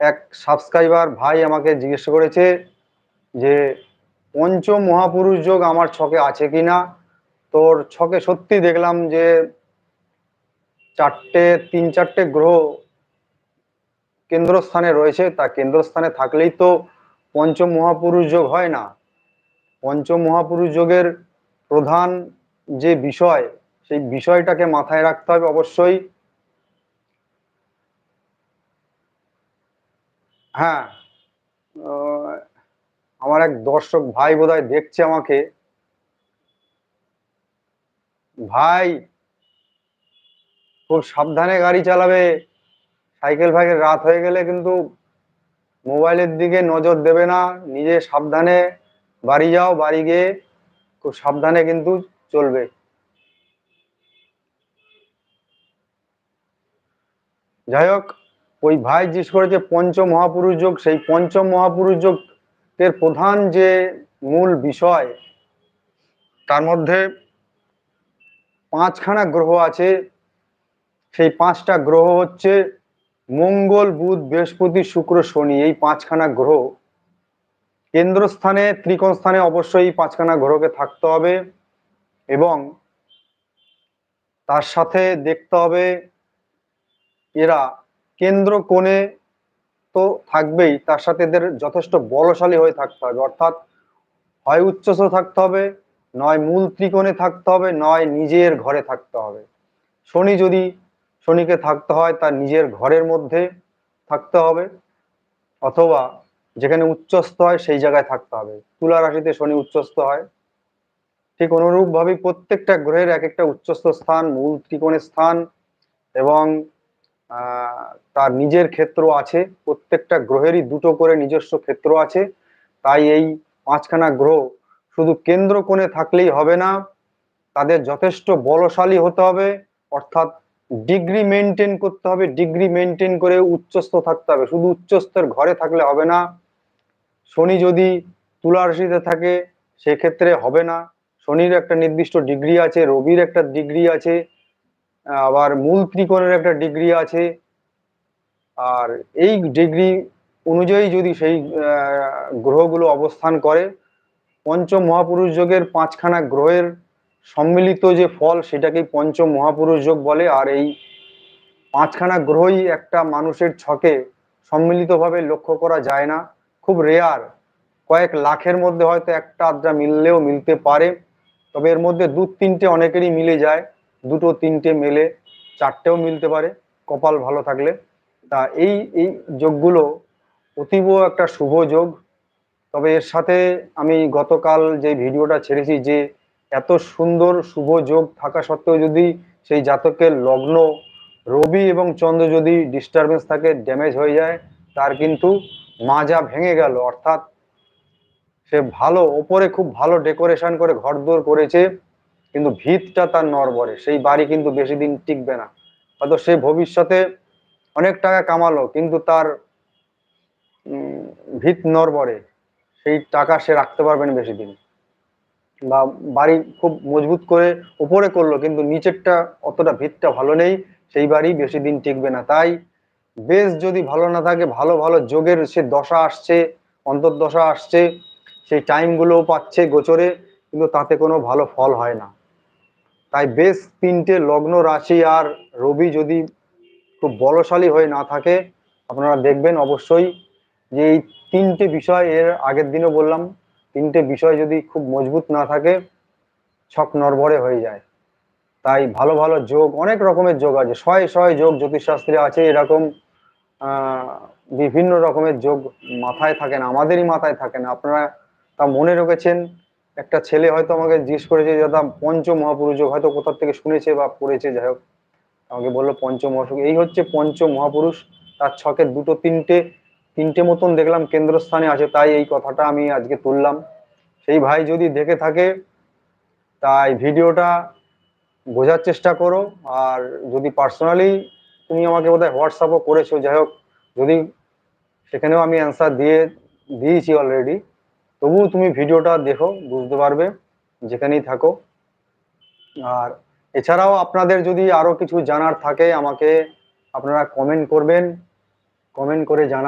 এক সাবস্ক্রাইবার ভাই আমাকে জিজ্ঞেস করেছে যে পঞ্চ মহাপুরুষ যোগ আমার ছকে আছে কি না তোর ছকে সত্যি দেখলাম যে, চারটে, তিন চারটে গ্রহ কেন্দ্রস্থানে রয়েছে, তা কেন্দ্রস্থানে থাকলেই তো পঞ্চ মহাপুরুষ যোগ হয় না। পঞ্চ মহাপুরুষ যোগের প্রধান যে বিষয়, সেই বিষয়টাকে মাথায় রাখতে হবে অবশ্যই। হ্যাঁ। আমার এক দর্শক ভাই বোধহয় দেখছে আমাকে। ভাই, খুব সাবধানে গাড়ি চালাবে। সাইকেল ফাইকেল রাত হয়ে গেলে কিন্তু মোবাইলের দিকে নজর দেবে না। নিজে সাবধানে বাড়ি যাও, বাড়ি গিয়ে খুব সাবধানে কিন্তু চলবে। যাই হোক ওই ভাই জিজ্ঞেস করেছে পঞ্চ মহাপুরুষ যোগ, সেই পঞ্চ মহাপুরুষ যোগের প্রধান যে মূল বিষয়, তার মধ্যে পাঁচখানা গ্রহ আছে। সেই পাঁচটা গ্রহ হচ্ছে মঙ্গল, বুধ, বৃহস্পতি, শুক্র, শনি, এই পাঁচখানা গ্রহ। কেন্দ্রস্থানে ত্রিকোণ স্থানে অবশ্যই পাঁচখানা গ্রহকে থাকতে হবে এবং তার সাথে দেখতে হবে এরা কেন্দ্র কোণে তো থাকবেই, তার সাথে এদের যথেষ্ট বলশালী হয়ে থাকতে হবে। অর্থাৎ হয় উচ্চস্থ থাকতে হবে, নয় মূল ত্রিকোণে থাকতে হবে, নয় নিজের ঘরে থাকতে হবে। শনি যদি শনিকে থাকতে হয়, তার নিজের ঘরের মধ্যে থাকতে হবে, অথবা যেখানে উচ্চস্থ হয়, সেই জায়গায় থাকতে হবে। তুলা রাশিতে শনি উচ্চস্থ হয়। ঠিক অনুরূপভাবেই প্রত্যেকটা গ্রহের এক একটা উচ্চস্থ স্থান, মূল ত্রিকোণের স্থান এবং তার নিজের ক্ষেত্র আছে, প্রত্যেকটা গ্রহেরই দুটো করে নিজস্ব ক্ষেত্র আছে, তাই এই পাঁচখানা গ্রহ শুধু কেন্দ্র কোণে থাকলেই হবে না, তাদের যথেষ্ট বলশালী হতে হবে, অর্থাৎ ডিগ্রি মেনটেন করতে হবে, ডিগ্রি মেনটেন করে উচ্চস্থ থাকতে হবে, শুধু উচ্চস্থের ঘরে থাকলে হবে না, শনি যদি তুলা রাশিতে থাকে, সেক্ষেত্রে হবে না, শনির একটা নির্দিষ্ট ডিগ্রি আছে, রবির একটা ডিগ্রি আছে আবার মূল ত্রিকোণের একটা ডিগ্রি আছে। আর এই ডিগ্রি অনুযায়ী যদি সেই গ্রহগুলো অবস্থান করে, পঞ্চম মহাপুরুষ যোগের পাঁচখানা গ্রহের সম্মিলিত যে ফল, সেটাকেই পঞ্চম মহাপুরুষ যোগ বলে। আর এই পাঁচখানা গ্রহই একটা মানুষের ছকে সম্মিলিতভাবে লক্ষ্য করা যায় না। খুব রেয়ার কয়েক লাখের মধ্যে হয়তো একটা আধটা মিললেও মিলতে পারে। তবে এর মধ্যে দু তিনটে অনেকেরই মিলে যায়। দুটো তিনটে মেলে চারটেও মিলতে পারে, কপাল ভালো থাকলে। তা এই এই যোগগুলো অতীব একটা শুভ যোগ। তবে এর সাথে আমি গতকাল যে ভিডিওটা ছেড়েছি যে এত সুন্দর শুভ যোগ থাকা সত্ত্বেও যদি সেই জাতকের লগ্ন রবি এবং চন্দ্র যদি ডিস্টারবেন্স থাকে ড্যামেজ হয়ে যায়, তার কিন্তু মাজা ভেঙে গেল। অর্থাৎ সে ভালো, ওপরে খুব ভালো ডেকোরেশন করে ঘরদোর করেছে। কিন্তু ভিতটা তার নরবরে সেই বাড়ি কিন্তু বেশি দিন টিকবে না। হয়তো সে ভবিষ্যতে অনেক টাকা কামালো, কিন্তু তার ভিত নড়বড়ে সেই টাকা সে রাখতে পারবে না বেশি দিন। বা বাড়ি খুব মজবুত করে উপরে করল, কিন্তু নিচেরটা অতটা ভিতটা ভালো নেই। সেই বাড়ি বেশি দিন টিকবে না। তাই বেশ যদি ভালো না থাকে, ভালো ভালো যোগের সে দশা আসছে, অন্তর্দশা আসছে, সেই টাইমগুলোও পাচ্ছে গোচরে, কিন্তু তাতে কোনো ভালো ফল হয় না। তাই বেশ তিনটে লগ্ন রাশি আর রবি যদি খুব বলশালী হয়ে না থাকে, আপনারা দেখবেন অবশ্যই যে এই তিনটে বিষয় এর আগের দিনও বললাম, তিনটে বিষয় যদি খুব মজবুত না থাকে, ছক নড়বড়ে হয়ে যায়। তাই ভালো ভালো যোগ, অনেক রকমের যোগ আছে। শয়ে শয়ে যোগ জ্যোতিষশাস্ত্রে আছে, এরকম বিভিন্ন রকমের যোগ মাথায় থাকে না, আমাদেরই মাথায় থাকে না। আপনারা তা মনে রেখেছেন একটা ছেলে হয়তো আমাকে জিজ্ঞেস করেছে দাদা পঞ্চ মহাপুরুষ হয়তো কোথার থেকে শুনেছে বা পড়েছে? যাই হোক, আমাকে বলল পঞ্চ মহাপুরুষ এই হচ্ছে পঞ্চ মহাপুরুষ তার ছকের দুটো তিনটে তিনটে মতন দেখলাম কেন্দ্রস্থানে আছে, তাই এই কথাটা আমি আজকে তুললাম। সেই ভাই যদি দেখে থাকে, তাই ভিডিওটা বোঝার চেষ্টা করো। আর যদি পার্সোনালি তুমি আমাকে বোধহয় হোয়াটসঅ্যাপও করেছ, যাই হোক, যদি সেখানেও আমি অ্যান্সার দিয়ে, দিয়েছি অলরেডি তবুও তুমি ভিডিওটা দেখো, বুঝতে পারবে, যেখানেই থাকো। আর এছাড়াও আপনাদের যদি আরও কিছু জানার থাকে, আমাকে আপনারা কমেন্ট করবেন কমেন্ট করে জানাবেন।